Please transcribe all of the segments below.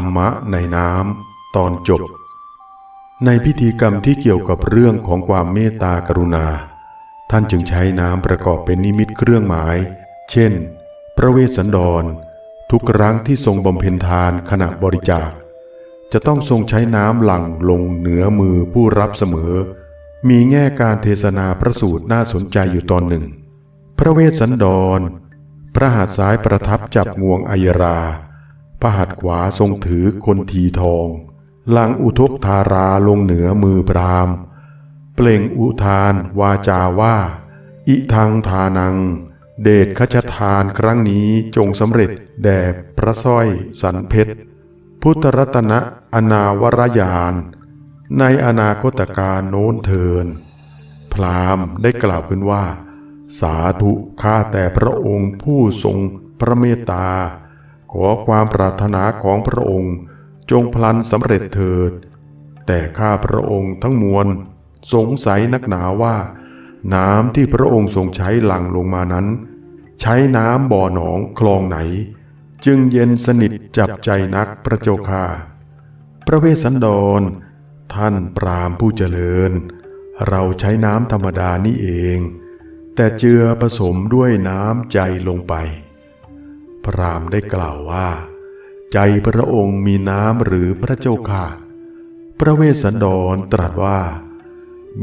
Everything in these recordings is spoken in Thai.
รรมะในน้ำตอนจบ ในพิธีกรรมที่เกี่ยวกับเรื่องของความเมตตากรุณา ท่านจึงใช้น้ำประกอบเป็นนิมิตเครื่องหมาย เช่น พระเวสสันดร ทุกครั้งที่ทรงบำเพ็ญทานขณะบริจาค จะต้องทรงใช้น้ำหลั่งลงเหนือมือผู้รับเสมอ มีแง่การเทศนาพระสูตรน่าสนใจอยู่ตอนหนึ่งพระเวสสันดร พระหัตถ์ซ้ายประทับจับงวงอัยรา พระหัตถ์ขวาทรงถือคนทีทอง หลังอุทกธาราลงเหนือมือพรามเปล่งอุทานวาจาว่า อิทังทานัง เดชขจทานครั้งนี้จงสำเร็จแด่พระสร้อยสันเพชร พุทธรัตนะอนาวรยาน ในอนาคตการโน้นเทิน พรามได้กล่าวขึ้นว่า สาธุข้าแต่พระองค์ผู้ทรงพระเมตตา ขอความปรารถนาของพระองค์จงพลันสำเร็จเถิด แต่ข้าพระองค์ทั้งมวลสงสัยนักหนาว่า น้ำที่พระองค์ทรงใช้หลั่งลงมานั้น ใช้น้ำบ่อหนองคลองไหน จึงเย็นสนิทจับใจนักพระเจ้าค่าพระเวสสันดร ท่านปรามผู้เจริญ เราใช้น้ำธรรมดานี่เอง แต่เจือผสมด้วยน้ำใจลงไป พรามได้กล่าวว่า ใจพระองค์มีน้ำหรือพระเจ้าค่ะ พระเวสสันดรตรัสว่า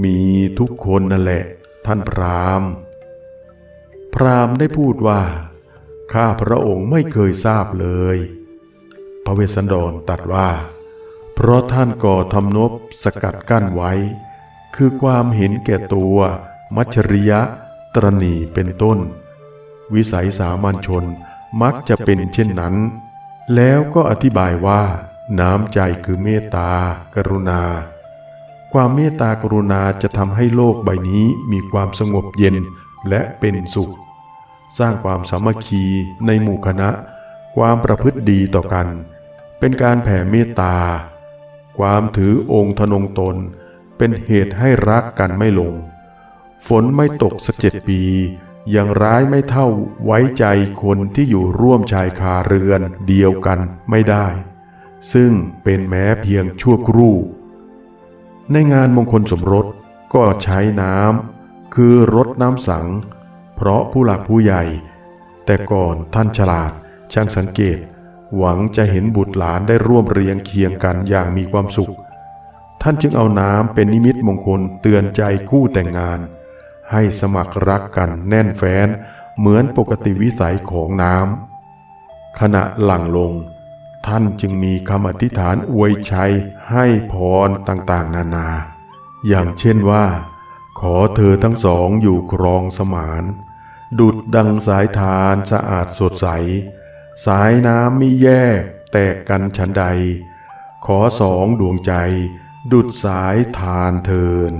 มีทุกคนนั่นแหละ ท่านพรามพรามได้พูดว่า ข้าพระองค์ไม่เคยทราบเลย พระเวสสันดรตรัสว่า เพราะท่านก่อทำนบสกัดกั้นไว้ คือความเห็นแก่ตัว มัชริยะ ตรณีเป็นต้นวิสัยสามัญชน มักจะเป็นเช่นนั้น แล้วก็อธิบายว่า น้ำใจคือเมตตา กรุณา ความเมตตากรุณาจะทำให้โลกใบนี้มีความสงบเย็นและเป็นสุข สร้างความสามัคคีในหมู่คณะ ความประพฤติดีต่อกัน เป็นการแผ่เมตตา ความถือองค์ทนงตน เป็นเหตุให้รักกันไม่ลง ฝนไม่ตกสักเจ็ดปี ยังร้ายไม่เท่าไว้ใจคนที่อยู่ร่วมชายคาเรือนเดียวกันไม่ได้ ซึ่งเป็นแม้เพียงชั่วครู่ ในงานมงคลสมรสก็ใช้น้ำคือรดน้ำสัง เพราะผู้หลักผู้ใหญ่ แต่ก่อนท่านฉลาดช่างสังเกต หวังจะเห็นบุตรหลานได้ร่วมเรียงเคียงกันอย่างมีความสุข ท่านจึงเอาน้ำเป็นนิมิตมงคลเตือนใจคู่แต่งงาน ให้สมัครรักกันแน่นแฟ้น เหมือนปกติวิสัยของน้ำขณะหลั่งลง ท่านจึงมีคำอธิษฐานอวยชัยให้พรต่างๆ นานา อย่างเช่นว่า ขอเธอทั้งสองอยู่ครองสมาน ดุดดังสายทานสะอาดสดใส สายน้ำมิแยกแตกกันฉันใด ขอสองดวงใจ ดุดสายทานเทิน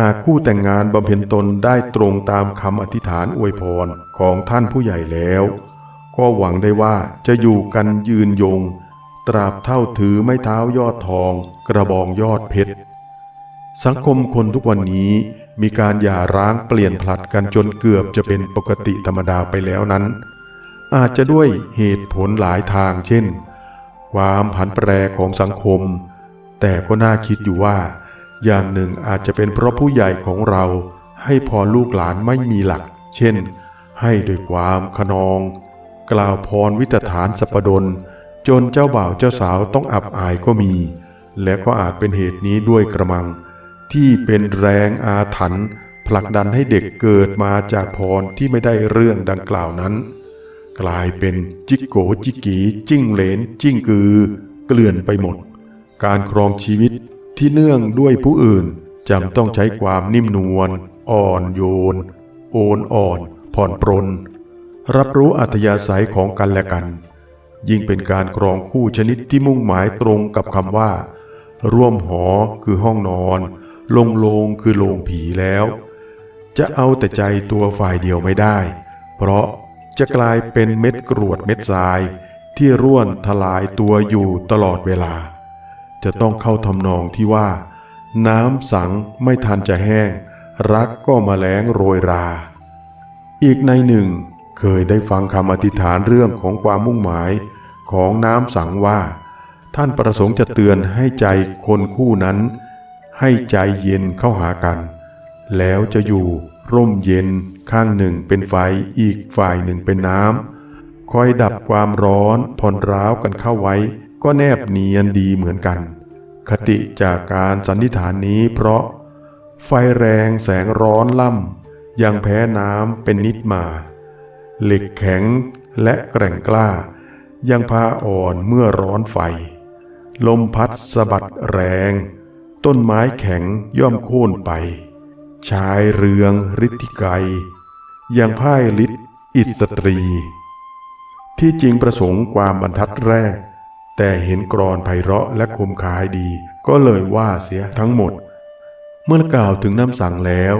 หากคู่แต่งงานบำเพ็ญตนได้ตรงตามคำอธิษฐานอวยพรของท่านผู้ใหญ่แล้ว ก็หวังได้ว่าจะอยู่กันยืนยง ตราบเท่าถือไม้เท้ายอดทอง กระบองยอดเพชร สังคมคนทุกวันนี้มีการหย่าร้างเปลี่ยนผลัดกันจนเกือบจะเป็นปกติธรรมดาไปแล้วนั้น อาจจะด้วยเหตุผลหลายทางเช่น ความผันแปรของสังคม แต่ก็น่าคิดอยู่ว่า อย่างหนึ่งอาจจะเป็นเพราะผู้ใหญ่ของเราให้พรลูกหลานไม่มีหลัก เช่น ให้ด้วยความขนอง กล่าวพรวิตฐานสัปดลจนเจ้าบ่าวเจ้าสาวต้องอับอายก็มี และก็อาจเป็นเหตุนี้ด้วยกระมัง ที่เป็นแรงอาถรรพ์ผลักดันให้เด็กเกิดมาจากพรที่ไม่ได้เรื่องดังกล่าวนั้น กลายเป็นจิกโกจิกกีจิ้งเหลนจิ้งกือ เกลื่อนไปหมด การครองชีวิต ที่เนื่องด้วยผู้อื่นจำต้องใช้ความนิ่มนวลอ่อนโยน โอนอ่อน ผ่อนปรน รับรู้อัธยาศัยของกันและกัน ยิ่งเป็นการครองคู่ชนิดที่มุ่งหมายตรงกับคำว่า ร่วมหอคือห้องนอน ลงโลงคือโลงผีแล้ว จะเอาแต่ใจตัวฝ่ายเดียวไม่ได้ เพราะจะกลายเป็นเม็ดกรวดเม็ดทราย ที่ร่วนทลายตัวอยู่ตลอดเวลา จะต้องเข้าทำนองที่ว่า น้ำสังไม่ทันจะแห้ง รักก็มาแล้งโรยรา อีกในหนึ่ง เคยได้ฟังคำอธิษฐานเรื่องของความมุ่งหมายของน้ำสังว่า ท่านประสงค์จะเตือนให้ใจคนคู่นั้น ให้ใจเย็นเข้าหากัน แล้วจะอยู่ร่มเย็นข้างหนึ่งเป็นไฟอีกฝ่ายหนึ่งเป็นน้ำคอยดับความร้อนผ่อนร้าวกันเข้าไว้ ก็แนบเนียนดีเหมือนกัน คติจากการสันนิษฐานนี้เพราะ ไฟแรงแสงร้อนล่ำยังแพ้น้ำเป็นนิดมา เหล็กแข็งและแกร่งกล้า ยังพาอ่อนเมื่อร้อนไฟ ลมพัดสะบัดแรง ต้นไม้แข็งย่อมโค่นไป ชายเรืองฤทธิไกรยังพ่ายฤทธิอิสตรี ที่จริงประสงค์ความบรรทัดแรก แต่เห็นกรอนไพเราะและคมคายดี ก็เลยว่าเสียทั้งหมด เมื่อกล่าวถึงน้ำสั่งแล้ว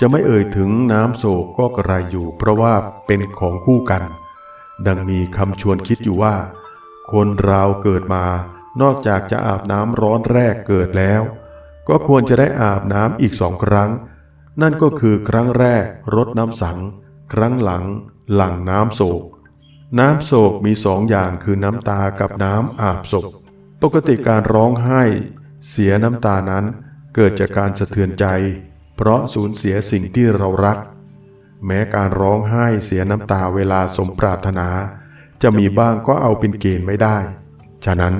จะไม่เอ่ยถึงน้ำโศกก็กระไรอยู่ เพราะว่าเป็นของคู่กัน ดังมีคำชวนคิดอยู่ว่า คนเราเกิดมานอกจากจะอาบน้ำร้อนแรกเกิดแล้ว ก็ควรจะได้อาบน้ำอีกสองครั้ง นั่นก็คือครั้งแรกรดน้ำสัง ครั้งหลังหลังน้ำโศก น้ำโศกมีสองอย่างคือน้ำตากับน้ำอาบศพ ปกติการร้องไห้ เสียน้ำตานั้นเกิดจากการสะเทือนใจ เพราะสูญเสียสิ่งที่เรารัก แม้การร้องไห้เสียน้ำตาเวลาสมปรารถนา จะมีบ้างก็เอาเป็นเกณฑ์ไม่ได้ ฉะนั้น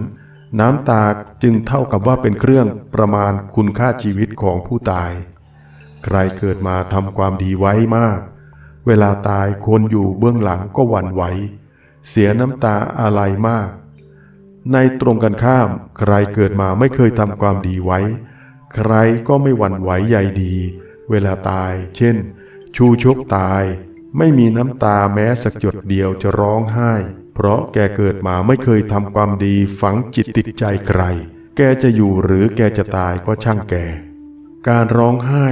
น้ำตาจึงเท่ากับว่าเป็นเครื่องประมาณคุณค่าชีวิตของผู้ตาย ใครเกิดมาทำความดีไว้มาก เวลาตายคนอยู่เบื้องหลังก็หวั่นไหว เสียน้ำตาอะไรมาก ในตรงกันข้าม ใครเกิดมาไม่เคยทำความดีไว้ ใครก็ไม่หวั่นไหวใยดี เวลาตาย เช่น ชูชกตาย ไม่มีน้ำตาแม้สักหยดเดียวจะร้องไห้ เพราะแกเกิดมาไม่เคยทำความดีฝังจิตติดใจใคร แกจะอยู่หรือแกจะตายก็ช่างแก การร้องไห้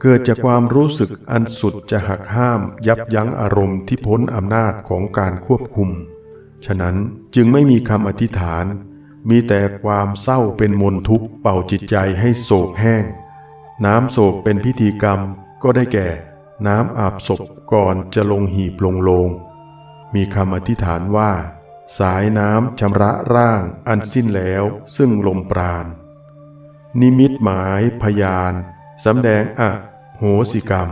เกิดจากความรู้สึกอันสุดจะหักห้ามยับยั้งอารมณ์ที่พ้นอำนาจของการควบคุม ฉะนั้นจึงไม่มีคำอธิษฐาน มีแต่ความเศร้าเป็นมนทุกข์เป่าจิตใจให้โศกแห้ง น้ำโศกเป็นพิธีกรรมก็ได้แก่ น้ำอาบศพก่อนจะลงหีบลงโลง มีคำอธิษฐานว่า สายน้ำชำระร่างอันสิ้นแล้วซึ่งลมปราณนิมิตหมายพยาน สำแดงอะโหสิกรรม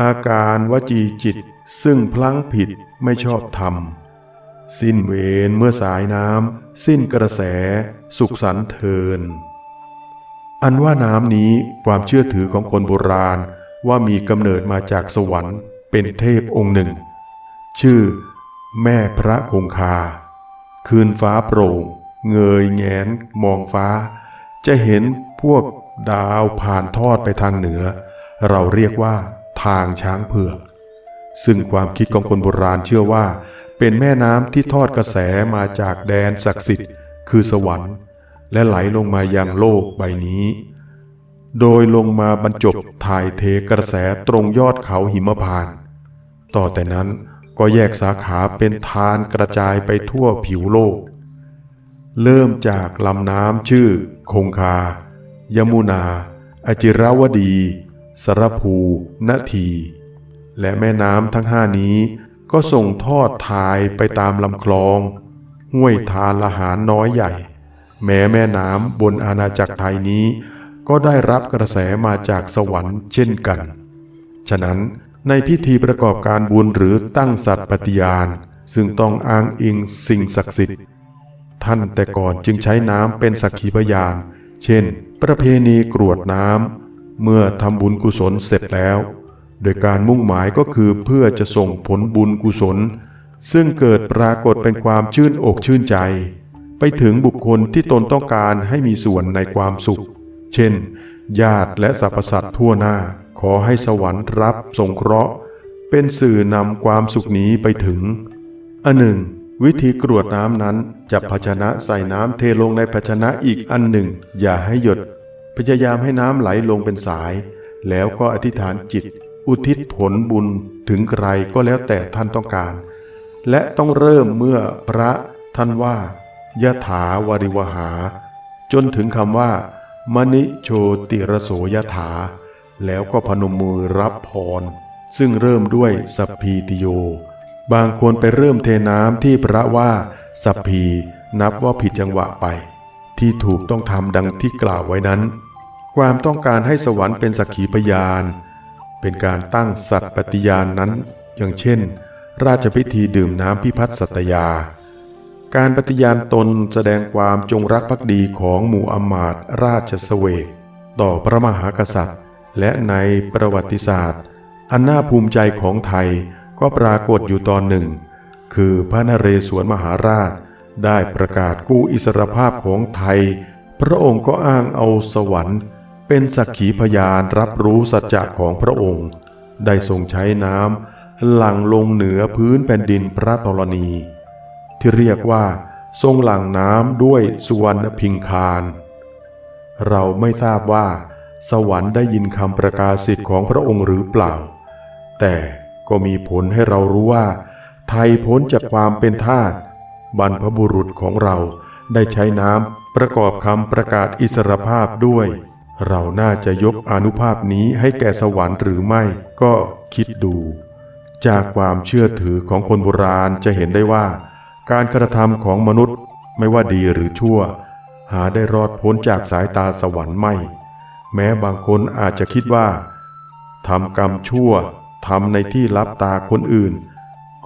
อาการวจีจิตซึ่งพลั้งผิดไม่ชอบธรรม สิ้นเวรเมื่อสายน้ำสิ้นกระแส สุขสันเทิน อันว่าน้ำนี้ความเชื่อถือของคนโบราณว่ามีกำเนิดมาจากสวรรค์เป็นเทพองค์หนึ่ง ชื่อ แม่พระคงคา คืนฟ้าโปร่ง เงยแงนมองฟ้า จะเห็นพวก ดาวผ่านทอดไปทางเหนือ เราเรียกว่า ทางช้างเผือก ซึ่งความคิดของคนโบราณเชื่อว่า เป็นแม่น้ำที่ทอดกระแสมาจากแดนศักดิ์สิทธิ์ คือสวรรค์ และไหลลงมายังโลกใบนี้ โดยลงมาบรรจบถ่ายเทกระแสตรงยอดเขาหิมพาน ต่อแต่นั้นก็แยกสาขาเป็นทานกระจายไปทั่วผิวโลก เริ่มจากลำน้ำชื่อคงคา ยมุนา อจิราวดี สรภูนาที และแม่น้ำทั้งห้านี้ก็ส่งทอดทายไปตามลำคลอง ห้วยทานละหารน้อยใหญ่ แม้แม่น้ำบนอาณาจักรไทยนี้ ก็ได้รับกระแสมาจากสวรรค์เช่นกัน ฉะนั้นในพิธีประกอบการบุญหรือตั้งสัตว์ปฏิญาณ ซึ่งต้องอ้างอิงสิ่งศักดิ์สิทธิ์ ท่านแต่ก่อนจึงใช้น้ำเป็นสักขีพยาน เช่น ประเพณีกรวดน้ำเมื่อทำบุญกุศลเสร็จแล้ว โดยการมุ่งหมายก็คือเพื่อจะส่งผลบุญกุศล ซึ่งเกิดปรากฏเป็นความชื่นอกชื่นใจ ไปถึงบุคคลที่ตนต้องการให้มีส่วนในความสุข เช่น ญาติและสรรพสัตว์ทั่วหน้า ขอให้สวรรค์รับสงเคราะห์ เป็นสื่อนำความสุขนี้ไปถึงอันหนึ่ง วิธีกรวดน้ำนั้นจับภาชนะใส่น้ำเทลงในภาชนะอีกอันหนึ่ง อย่าให้หยด พยายามให้น้ำไหลลงเป็นสาย แล้วก็อธิษฐานจิต อุทิศผลบุญถึงใครก็แล้วแต่ท่านต้องการ และต้องเริ่มเมื่อพระท่านว่ายะถาวริวหา จนถึงคำว่า มณิโชติรโสยถา แล้วก็พนมมือรับพร ซึ่งเริ่มด้วยสัพพีติโย บางคนไปเริ่มเทน้ำที่พระว่าสัพพีนับว่าผิดจังหวะไป ที่ถูกต้องทำดังที่กล่าวไว้นั้น ความต้องการให้สวรรค์เป็นสักขีพยาน เป็นการตั้งสัตย์ปฏิญาณนนั้น อย่างเช่น ราชพิธีดื่มน้ำพิพัฒน์สัตยา การปฏิญาณตนแสดงความจงรักภักดีของหมู่อมาตราชสเวกต่อพระมหากษัตริย์ และในประวัติศาสตร์ อันน่าภูมิใจของไทย ก็ปรากฏอยู่ตอนหนึ่ง คือพระนเรศวรมหาราช ได้ประกาศกู้อิสรภาพของไทย พระองค์ก็อ้างเอาสวรรค์ เป็นสักขีพยานรับรู้สัจจะของพระองค์ ได้ทรงใช้น้ำหลั่งลงเหนือพื้นแผ่นดินพระธรณี ที่เรียกว่า ทรงหลั่งน้ำด้วยสุวรรณพิงคารเราไม่ทราบว่า สวรรค์ได้ยินคำประกาศสิทธิ์ของพระองค์หรือเปล่า แต่ ก็มีผลให้เรารู้ว่า ไทยพ้นจากความเป็นทาสบรรพบุรุษของเราได้ใช้น้ำประกอบคำประกาศอิสรภาพด้วย เราน่าจะยกอนุภาพนี้ให้แก่สวรรค์หรือไม่ก็คิดดู จากความเชื่อถือของคนโบราณจะเห็นได้ว่า การกระทำของมนุษย์ไม่ว่าดีหรือชั่ว หาได้รอดพ้นจากสายตาสวรรค์ไม่ แม้บางคนอาจจะคิดว่าทำกรรมชั่ว ทำในที่ลับตาคนอื่น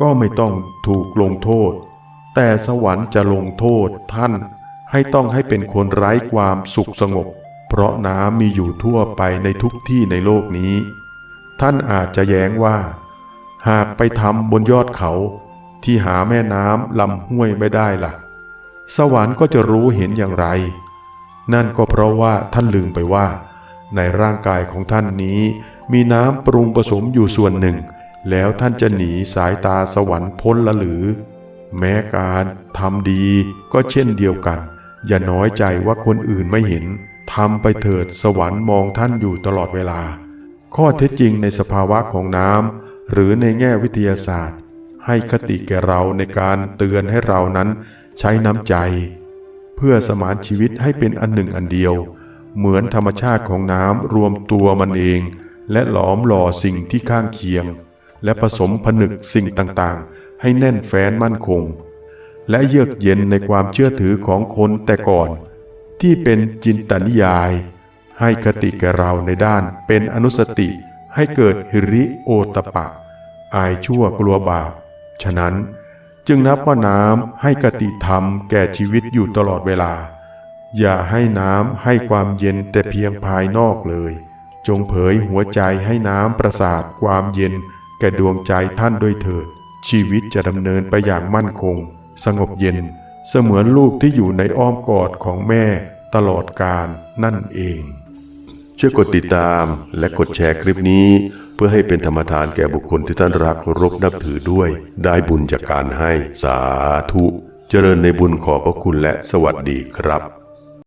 ก็ไม่ต้องถูกลงโทษ แต่สวรรค์จะลงโทษท่านให้ต้องให้เป็นคนไร้ความสุขสงบ เพราะน้ำมีอยู่ทั่วไปในทุกที่ในโลกนี้ ท่านอาจจะแย้งว่า หากไปทำบนยอดเขา ที่หาแม่น้ำลำห้วยไม่ได้ล่ะ สวรรค์ก็จะรู้เห็นอย่างไร นั่นก็เพราะว่าท่านลืมไปว่า ในร่างกายของท่านนี้ มีน้ำปรุงผสมอยู่ส่วนหนึ่ง แล้วท่านจะหนีสายตาสวรรค์พ้นละหรือ แม้การทำดีก็เช่นเดียวกัน อย่าน้อยใจว่าคนอื่นไม่เห็นทำไปเถิดสวรรค์มองท่านอยู่ตลอดเวลา ข้อเท็จจริงในสภาวะของน้ำหรือในแง่วิทยาศาสตร์ ให้คติแก่เราในการเตือนให้เรานั้นใช้น้ำใจ เพื่อสมานชีวิตให้เป็นอันหนึ่งอันเดียว เหมือนธรรมชาติของน้ำรวมตัวมันเอง และหลอมหล่อสิ่งที่ข้างเคียง และผสมผนึกสิ่งต่างๆ ให้แน่นแฟ้นมั่นคง และเยือกเย็นในความเชื่อถือของคนแต่ก่อน ที่เป็นจินตนิยาย ให้คติแก่เราในด้านเป็นอนุสติให้เกิดหิริโอตปะ อายชั่วกลัวบาปฉะนั้นจึงนับว่าน้ำให้กติธรรมแก่ชีวิตอยู่ตลอดเวลา อย่าให้น้ำให้ความเย็นแต่เพียงภายนอกเลย จงเผยหัวใจให้น้ำประสาทความเย็น แก่ดวงใจท่านด้วยเถิด ชีวิตจะดำเนินไปอย่างมั่นคง สงบเย็น เสมือนลูกที่อยู่ในอ้อมกอดของแม่ตลอดกาลนั่นเอง ช่วยกดติดตามและกดแชร์คลิปนี้ เพื่อให้เป็นธรรมทานแก่บุคคลที่ท่านรักเคารพนับถือด้วย ได้บุญจากการให้สาธุ เจริญในบุญขอบพระคุณและสวัสดีครับ